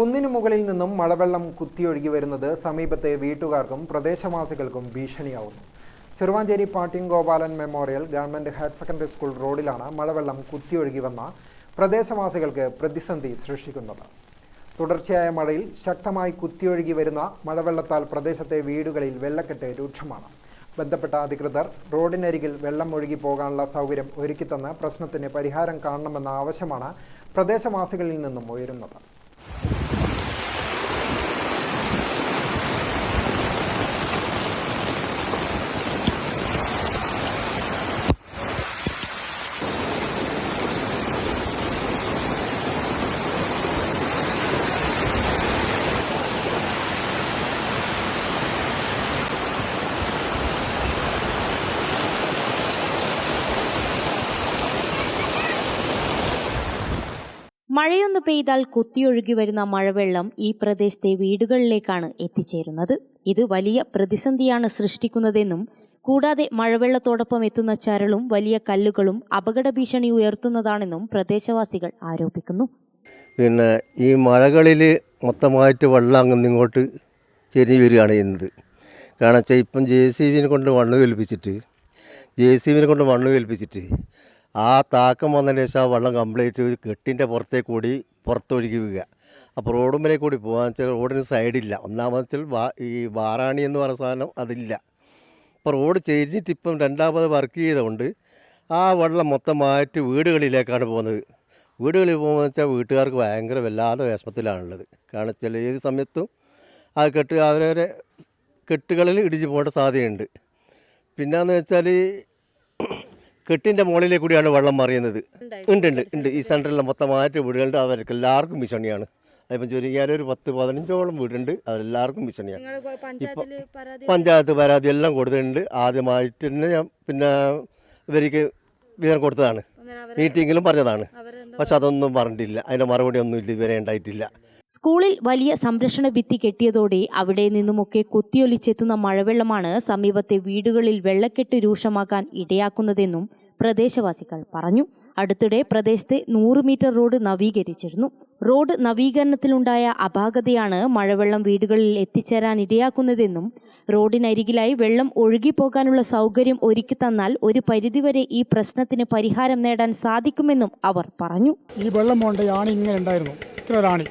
കുന്നിനു മുകളിൽ നിന്നും മഴവെള്ളം കുത്തിയൊഴുകി വരുന്നത് സമീപത്തെ വീട്ടുകാർക്കും പ്രദേശവാസികൾക്കും ഭീഷണിയാവുന്നു. Cheruvanchery Pattiam Gopalan memorial government higher secondary school റോഡിലാണ് മഴവെള്ളം കുത്തിയൊഴുകി വന്ന പ്രദേശവാസികൾക്ക് പ്രതിസന്ധി സൃഷ്ടിക്കുന്നത്. തുടർച്ചയായ മഴയിൽ ശക്തമായി കുത്തിയൊഴുകി വരുന്ന മഴവെള്ളത്താൽ പ്രദേശത്തെ വീടുകളിൽ വെള്ളക്കെട്ട് രൂക്ഷമാണ്. ബന്ധപ്പെട്ട അധികൃതർ റോഡിനരികിൽ വെള്ളം ഒഴുകി പോകാനുള്ള സൗകര്യം ഒരുക്കിത്തന്ന് പ്രശ്നത്തിന് പരിഹാരം കാണണമെന്ന ആവശ്യമാണ് പ്രദേശവാസികളിൽ നിന്നും ഉയരുന്നത്. മഴയൊന്നു പെയ്താൽ കുത്തിയൊഴുകി വരുന്ന മഴവെള്ളം ഈ പ്രദേശത്തെ വീടുകളിലേക്കാണ് എത്തിച്ചേരുന്നത്. ഇത് വലിയ പ്രതിസന്ധിയാണ് സൃഷ്ടിക്കുന്നതെന്നും കൂടാതെ മഴവെള്ളത്തോടൊപ്പം എത്തുന്ന ചരളും വലിയ കല്ലുകളും അപകട ഭീഷണി ഉയർത്തുന്നതാണെന്നും പ്രദേശവാസികൾ ആരോപിക്കുന്നു. പിന്നെ ഈ മഴകളിൽ മൊത്തമായിട്ട് വെള്ളം അങ്ങ് ഇങ്ങോട്ട് ചെരിഞ്ഞ് വരികയാണ് ചെയ്യുന്നത്. കാരണം വെച്ചാൽ ഇപ്പം ജെ സി ബിനെ കൊണ്ട് മണ്ണ് കേൾപ്പിച്ചിട്ട് ജെ സി ബിനെ കൊണ്ട് മണ്ണ് കേൾപ്പിച്ചിട്ട് ആ താക്കം വന്നതിന് ശേഷം ആ വെള്ളം കംപ്ലീറ്റ് കെട്ടിന്റെ പുറത്തേക്ക് കൂടി പുറത്തൊഴുകി വീഴുക. അപ്പോൾ റോഡും വരെ കൂടി പോകാൻ വെച്ചാൽ റോഡിന് സൈഡില്ല. ഒന്നാമത് വെച്ചാൽ ഈ വാറാണി എന്ന് പറയുന്ന സാധനം അതില്ല. അപ്പോൾ റോഡ് ചെരിഞ്ഞിട്ട് ഇപ്പം രണ്ടാമത് വർക്ക് ചെയ്തുകൊണ്ട് ആ വെള്ളം മൊത്തമായിട്ട് വീടുകളിലേക്കാണ് പോകുന്നത്. വീടുകളിൽ പോകുമ്പോൾ വെച്ചാൽ വീട്ടുകാർക്ക് ഭയങ്കര വല്ലാതെ വിഷമത്തിലാണുള്ളത്. കാരണം വെച്ചാൽ ഏത് സമയത്തും ആ കെട്ട് അവരവരെ കെട്ടുകളിൽ ഇടിച്ച് പോകേണ്ട സാധ്യതയുണ്ട്. പിന്നെയെന്ന് വെച്ചാൽ കെട്ടിന്റെ മുകളിലെ കൂടിയാണ് വെള്ളം മറിയുന്നത്. ഉണ്ട് ഉണ്ട് ഉണ്ട്. ഈ സെന്ററിലെ മൊത്തമായിട്ട് വീടുകളുണ്ട് അവർക്ക് എല്ലാവർക്കും ഭീഷണിയാണ്. അതിപ്പം ചുരുങ്ങിയാൽ ഒരു പത്ത് പതിനഞ്ചോളം വീടുണ്ട്. അതെല്ലാവർക്കും ഭീഷണിയാണ്. ഇപ്പം പഞ്ചായത്ത് പരാതി എല്ലാം കൊടുത്തിട്ടുണ്ട്. ആദ്യമായിട്ട് തന്നെ ഞാൻ പിന്നെ ഇവർക്ക് വിവരം കൊടുത്തതാണ്. മീറ്റിങ്ങിലും പറഞ്ഞതാണ്. പക്ഷെ അതൊന്നും പറഞ്ഞിട്ടില്ല. അതിന്റെ മറുപടി ഒന്നും ഇല്ല ഇതുവരെ ഉണ്ടായിട്ടില്ല. സ്കൂളിൽ വലിയ സംരക്ഷണ ഭിത്തി കെട്ടിയതോടെ അവിടെ നിന്നുമൊക്കെ കുത്തിയൊലിച്ചെത്തുന്ന മഴവെള്ളമാണ് സമീപത്തെ വീടുകളിൽ വെള്ളക്കെട്ട് രൂക്ഷമാക്കാൻ ഇടയാക്കുന്നതെന്നും പ്രദേശവാസികൾ പറഞ്ഞു. അടുത്തിടെ പ്രദേശത്തെ നൂറ് മീറ്റർ റോഡ് നവീകരിച്ചിരുന്നു. റോഡ് നവീകരണത്തിലുണ്ടായ അപാകതയാണ് മഴവെള്ളം വീടുകളിൽ എത്തിച്ചേരാൻ ഇടയാക്കുന്നതെന്നും റോഡിനരികിലായി വെള്ളം ഒഴുകിപ്പോകാനുള്ള സൗകര്യം ഒരുക്കി തന്നാൽ ഒരു പരിധിവരെ ഈ പ്രശ്നത്തിന് പരിഹാരം നേടാൻ സാധിക്കുമെന്നും അവർ പറഞ്ഞു. ഈ വെള്ളം പോകേണ്ട യാണി ഇങ്ങനെ ഉണ്ടായിരുന്നു. ഇത്ര ഒരാണി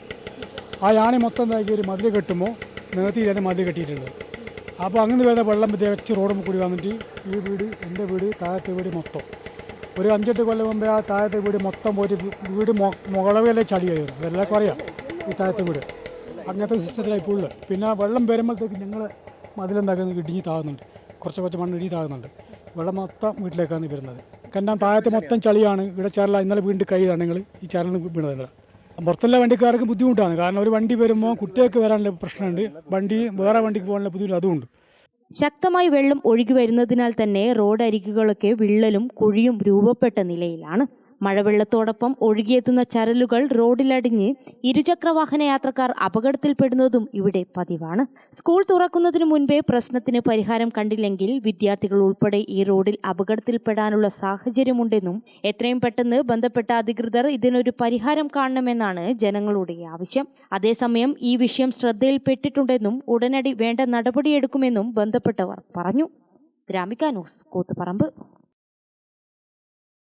ആ യാണി മൊത്തം ഒരു മതിൽ കെട്ടുമ്പോൾ നേർത്തിയില്ലാതെ മതിൽ കെട്ടിയിട്ടുണ്ട് അപ്പോൾ അങ്ങനെ വേണ്ട വെള്ളം വെച്ച് റോഡ് കൂടി വന്നിട്ട് ഈ വീട് എന്റെ വീട് താഴത്തെ വീട് മൊത്തം. ഒരു അഞ്ചെട്ട് കൊല്ലം മുമ്പേ ആ താഴത്തെ വീട് മൊത്തം പോയിട്ട് വീട് മുകളവേലെ ചളിയായിരുന്നു. അതെല്ലാവർക്കും അറിയാം ഈ താഴത്തെ വീട്. അങ്ങനത്തെ സിസ്റ്റത്തിലായി പുള്ള് പിന്നെ വെള്ളം വരുമ്പോഴത്തേക്ക് ഞങ്ങൾ മതിലെന്താക്കുന്നത് ഇടിഞ്ഞ് താകുന്നുണ്ട്. കുറച്ച് കുറച്ച് മണ്ണ് ഇടിഞ്ഞ് താകുന്നുണ്ട്. വെള്ളം മൊത്തം വീട്ടിലേക്കാണ് വരുന്നത്. കാരണം താഴത്തെ മൊത്തം ചളിയാണ്. ഇവിടെ ചരല ഇന്നലെ വീണ്ടും കഴിയതാണ് ഞങ്ങൾ ഈ ചരലിന് വീണത് ഇന്നലെ. പുറത്തുള്ള വണ്ടിക്കാർക്ക് ബുദ്ധിമുട്ടാണ്. കാരണം ഒരു വണ്ടി വരുമ്പോൾ കുട്ടികൾക്ക് വരാനുള്ള പ്രശ്നമുണ്ട്. വണ്ടി വേറെ വണ്ടിക്ക് പോകാനുള്ള ബുദ്ധിമുട്ട് അതുമുണ്ട്. ശക്തമായി വെള്ളം ഒഴുകി വരുന്നതിനാൽ തന്നെ റോഡ് അരികുകളൊക്കെ വിള്ളലും കുഴിയും രൂപപ്പെട്ട നിലയിലാണ്. മഴവെള്ളത്തോടൊപ്പം ഒഴുകിയെത്തുന്ന ചരലുകൾ റോഡിലടിഞ്ഞ് ഇരുചക്രവാഹന യാത്രക്കാർ അപകടത്തിൽപ്പെടുന്നതും ഇവിടെ പതിവാണ്. സ്കൂൾ തുറക്കുന്നതിന് മുൻപേ പ്രശ്നത്തിന് പരിഹാരം കണ്ടില്ലെങ്കിൽ വിദ്യാർത്ഥികൾ ഉൾപ്പെടെ ഈ റോഡിൽ അപകടത്തിൽപ്പെടാനുള്ള സാഹചര്യമുണ്ടെന്നും എത്രയും പെട്ടെന്ന് ബന്ധപ്പെട്ട അധികൃതർ ഇതിനൊരു പരിഹാരം കാണണമെന്നാണ് ജനങ്ങളുടെ ആവശ്യം. അതേസമയം ഈ വിഷയം ശ്രദ്ധയിൽപ്പെട്ടിട്ടുണ്ടെന്നും ഉടനടി വേണ്ട നടപടിയെടുക്കുമെന്നും ബന്ധപ്പെട്ടവർ പറഞ്ഞു. ഗ്രാമിക ന്യൂസ് കൂത്തുപറമ്പ്.